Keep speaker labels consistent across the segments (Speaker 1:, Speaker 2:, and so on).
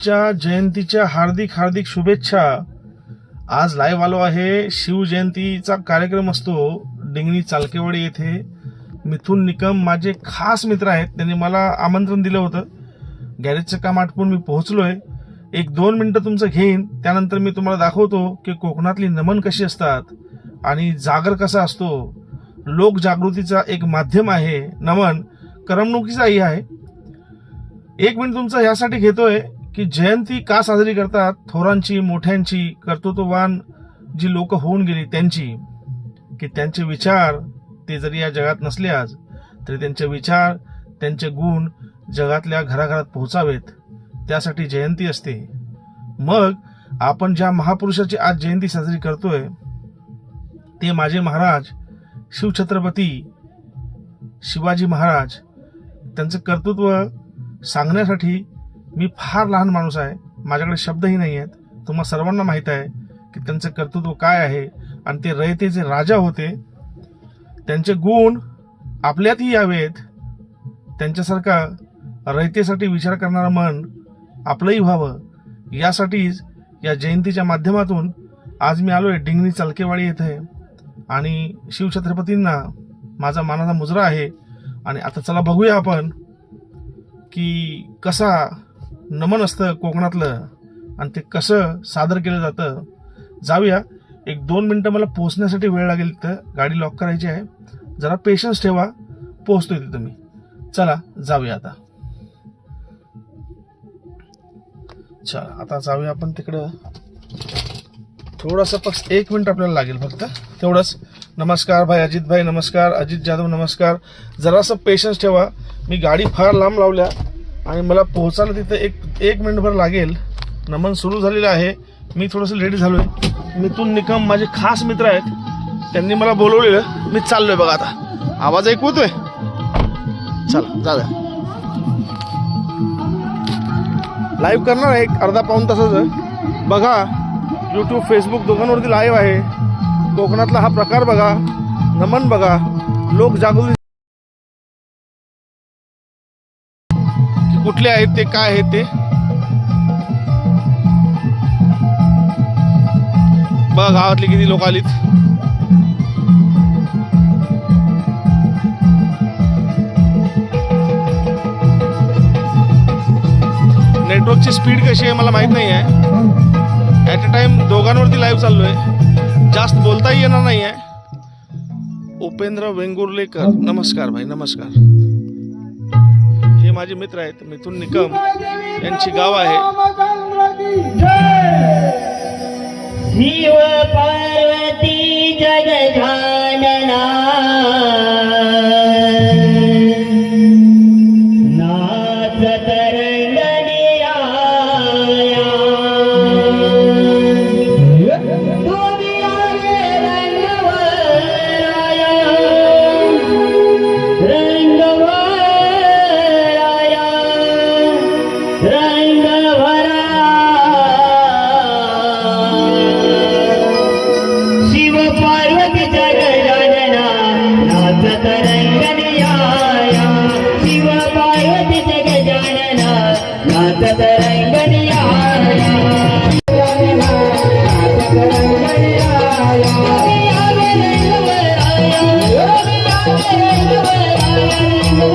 Speaker 1: च्या जयंतीच्या हार्दिक हार्दिक शुभेच्छा. आज लाईव्ह आलो आहे. शिवजयंतीचा कार्यक्रम असतो. डिंगणी चालकेवाडी येथे. मिथुन निकम माझे खास मित्र आहेत. त्यांनी मला आमंत्रण दिलं होतं. गॅरेजचं काम आटपून मी पोहोचलोय. एक दोन मिनटं तुमचं घेईन. त्यानंतर मी तुम्हाला दाखवतो की कोकणातली नमन कशी असतात आणि जागर कसा असतो. लोकजागृतीचा एक माध्यम आहे. नमन. करमणुकीचाही आहे. एक मिनिट तुमचं ह्यासाठी घेतोय. की जयंती का साजरी करतात? थोरांची मोठ्यांची कर्तृत्ववान जी लोक होऊन गेली त्यांची की त्यांचे विचार ते जरी या जगात नसले आज तरी त्यांचे विचार त्यांचे गुण जगातल्या घराघरात पोहोचावेत. त्यासाठी जयंती असते. मग आपण ज्या महापुरुषाची आज जयंती साजरी करतोय ते माझे महाराज शिवछत्रपती शिवाजी महाराज त्यांचं कर्तृत्व सांगण्यासाठी मी फार लहान माणूस आहे. माझ्याकडे शब्दही नाही आहेत. तुम्हा सर्वांना माहीत आहे की त्यांचं कर्तृत्व काय आहे आणि ते रयतेचे राजा होते त्यांचे गुण आपल्यातही यावेत. त्यांच्यासारखा रयतेसाठी विचार करणारं मन आपलंही व्हावं. यासाठीच या जयंतीच्या माध्यमातून आज मी आलो आहे डिंगणी चालकेवाडी येथे आणि शिवछत्रपतींना माझा मानाचा मुजरा आहे. आणि आता चला बघूया आपण की कसा नमन असतं कोकणातलं. आणि ते कसं सादर केलं जातं जाऊया. एक दोन मिनटं मला पोहोचण्यासाठी वेळ लागेल तिथं गाडी लॉक करायची आहे. जरा पेशन्स ठेवा. पोहोचतोय तिथं मी. चला जाऊया आता. चला आता जाऊया आपण तिकडं. थोडंसं फक्त एक मिनिट आपल्याला लागेल फक्त. तेवढंच. नमस्कार भाई अजित भाई नमस्कार. अजित जाधव नमस्कार. जरासं पेशन्स ठेवा. मी गाडी फार लांब लावल्या. आणि मला पोहोचायला तिथं एक एक मिनिटभर लागेल. नमन सुरू झालेलं आहे. मी थोडंसं लेट झालोय. मिथून निकम माझे खास मित्र आहेत. त्यांनी मला बोलवलेलं. मी चाललोय बघा आता. आवाज ऐकवतोय येतोय? चला जाऊया. लाईव्ह करणार आहे एक अर्धा पाऊन तासाचं. बघा यूट्यूब फेसबुक दोघांवरती लाईव्ह आहे. कोकणातला हा प्रकार बघा. नमन बघा. लोक जागृती कुठले आहेत ते काय आहेत ते? बघा गावातले किती लोक आलीत. नेटवर्कची स्पीड कशी आहे मला माहीत नाही आहे ॲट अ टाइम दोघांवरती लाईव्ह आहे जास्त बोलताही येणार नाही आहे उपेंद्र वेंगुर्लेकर नमस्कार भाई नमस्कार. माझे मित्र आहेत मिथुन निकम यांची गाव आहे.
Speaker 2: Shiv Parvati जगजानना Shiv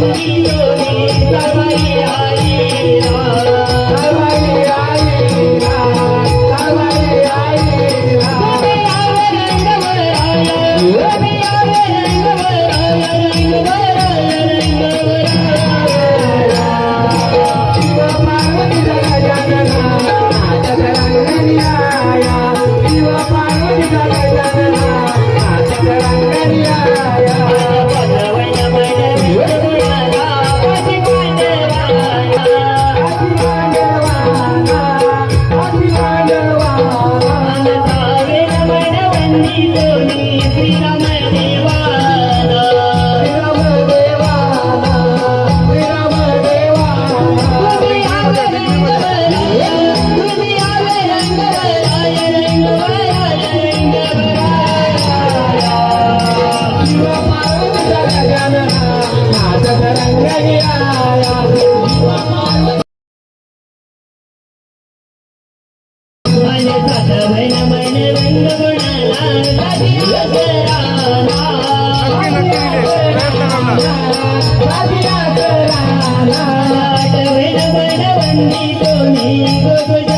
Speaker 2: Thank you.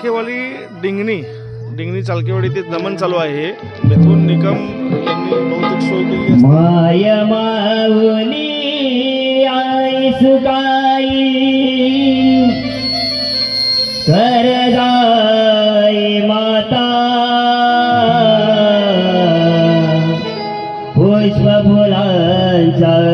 Speaker 1: चालकेवाडी डिंगणी डिंगणी चालकेवाडी ते दमन चालू आहे. मिथून निकम यांनी बहुतेक
Speaker 2: माता. पुष्प फुलांचा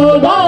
Speaker 2: Lord.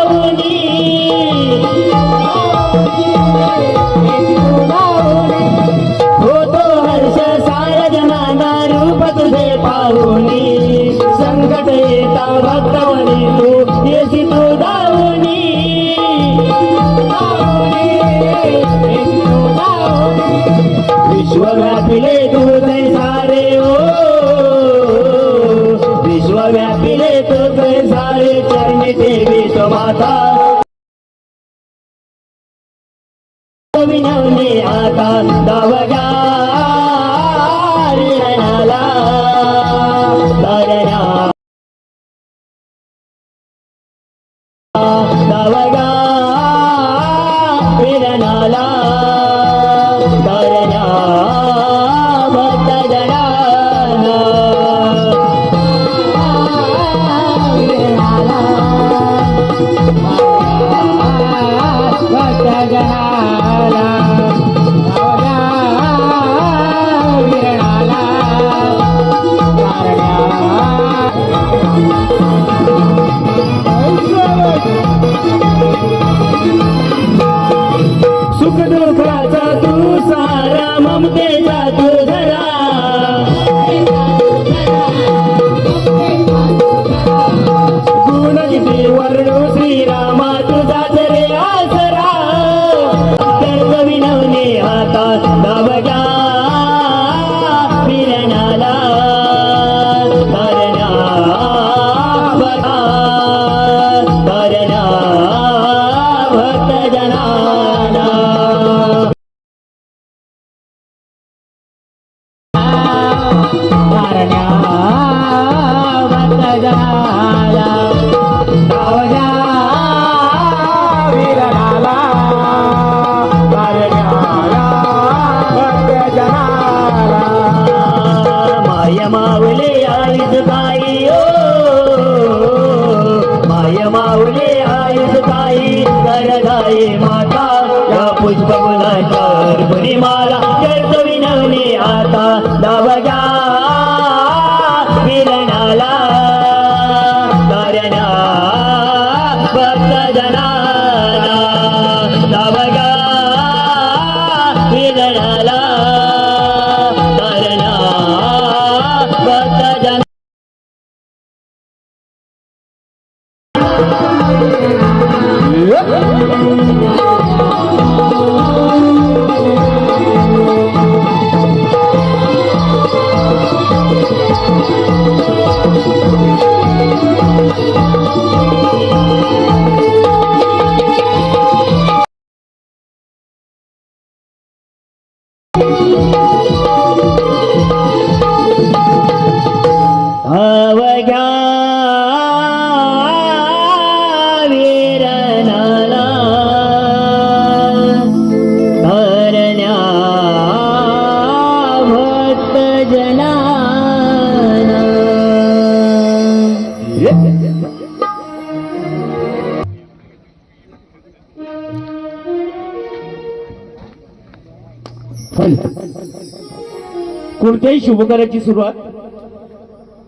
Speaker 3: कोणत्याही शुभकार्याची सुरुवात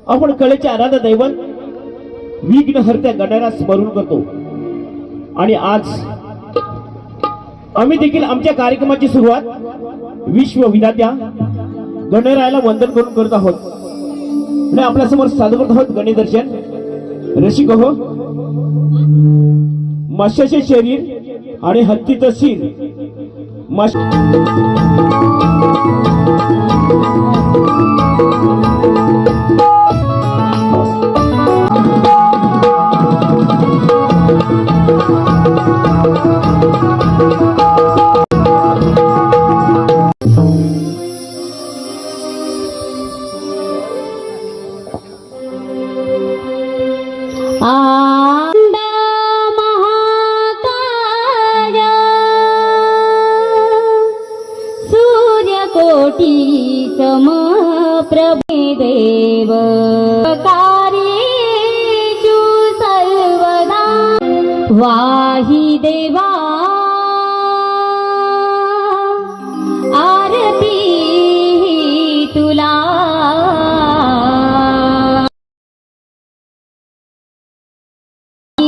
Speaker 3: आपण कलेच्या आराधा दैवत विघ्नहर्त्या गणाला स्मरण करतो. आणि आज आम्ही देखील आमच्या कार्यक्रमाची सुरुवात विश्वविधात्या गणरायाला वंदन करून करत आहोत.
Speaker 4: आणि आपल्यासमोर सादर करत आहोत गणेदर्शन रसिक हो माशाचे शरीर आणि हत्तीचं शीर
Speaker 3: Mas...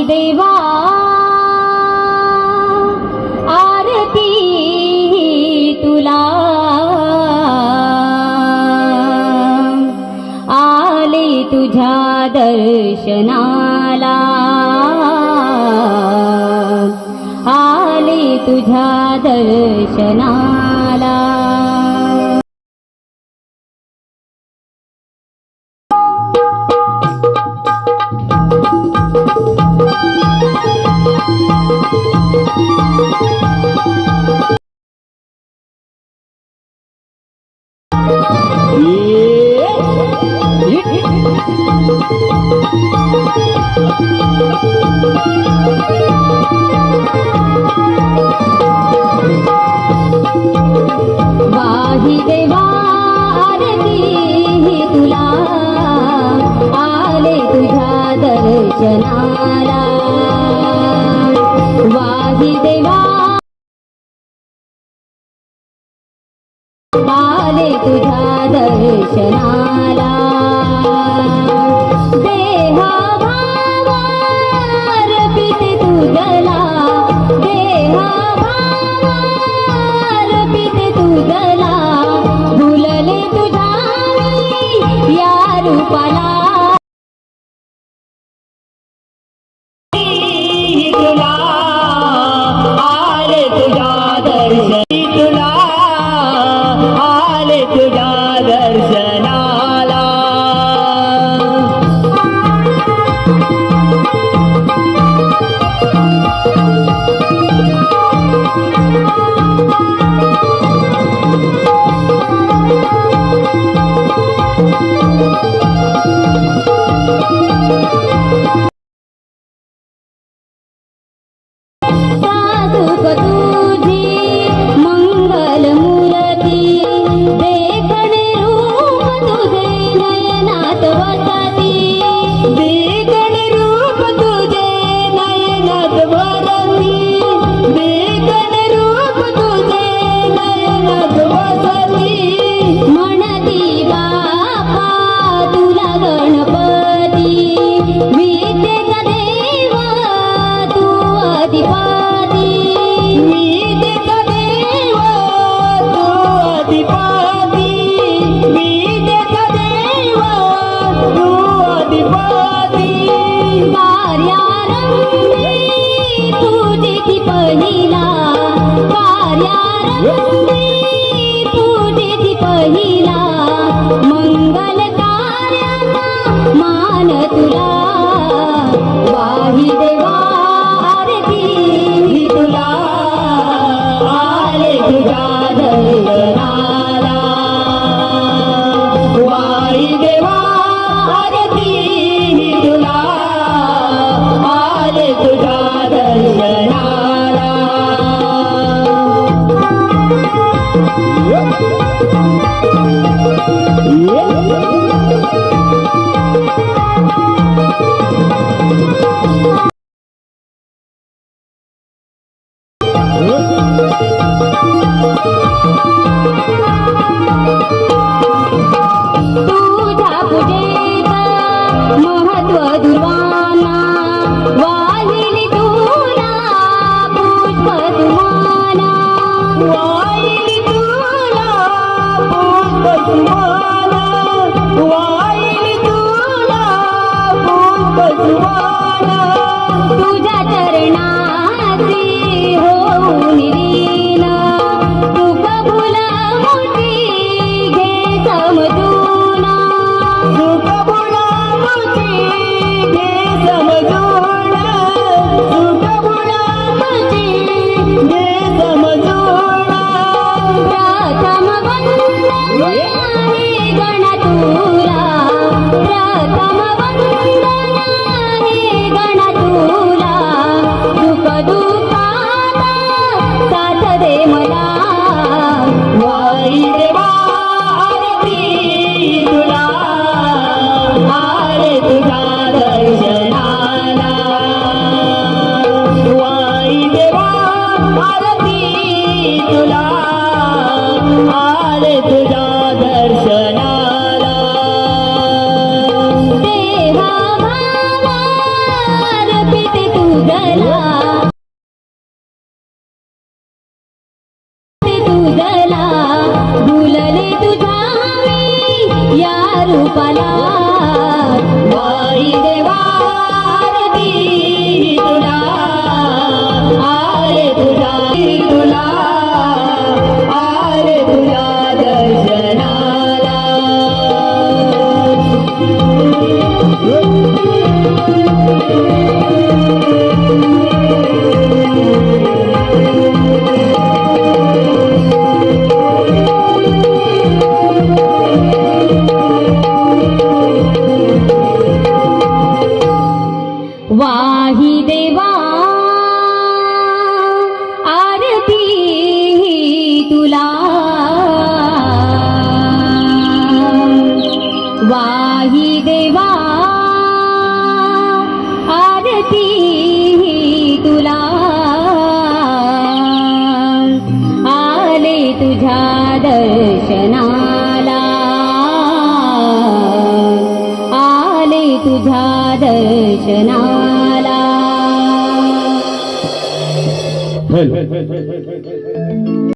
Speaker 3: देवा आरती तुला. आले तुझ्या दर्शनाला. आले तुझ्या
Speaker 2: दर्शना
Speaker 4: ハハハハ!
Speaker 3: Uou!